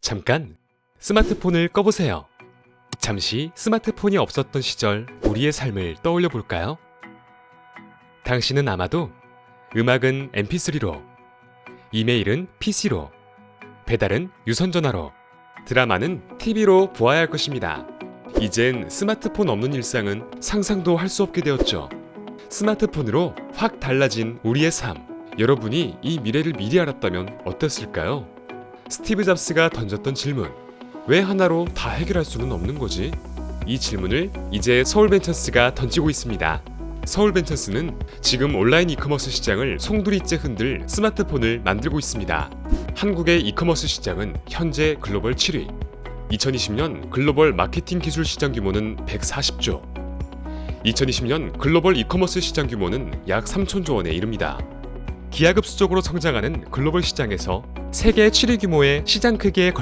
잠깐 스마트폰을 꺼보세요. 잠시 스마트폰이 없었던 시절 우리의 삶을 떠올려 볼까요? 당신은 아마도 음악은 mp3로, 이메일은 PC로, 배달은 유선전화로, 드라마는 TV로 보아야 할 것입니다. 이젠 스마트폰 없는 일상은 상상도 할 수 없게 되었죠. 스마트폰으로 확 달라진 우리의 삶. 여러분이 이 미래를 미리 알았다면 어땠을까요? 스티브 잡스가 던졌던 질문. 왜 하나로 다 해결할 수는 없는 거지? 이 질문을 이제 서울벤처스가 던지고 있습니다. 서울벤처스는 지금 온라인 이커머스 시장을 송두리째 흔들 스마트폰을 만들고 있습니다. 한국의 이커머스 시장은 현재 글로벌 7위. 2020년 글로벌 마케팅 기술 시장 규모는 140조. 2020년 글로벌 이커머스 시장 규모는 약 3천조 원에 이릅니다. 기하급수적으로 성장하는 글로벌 시장에서 세계 7위 규모의 시장 크기에 걸맞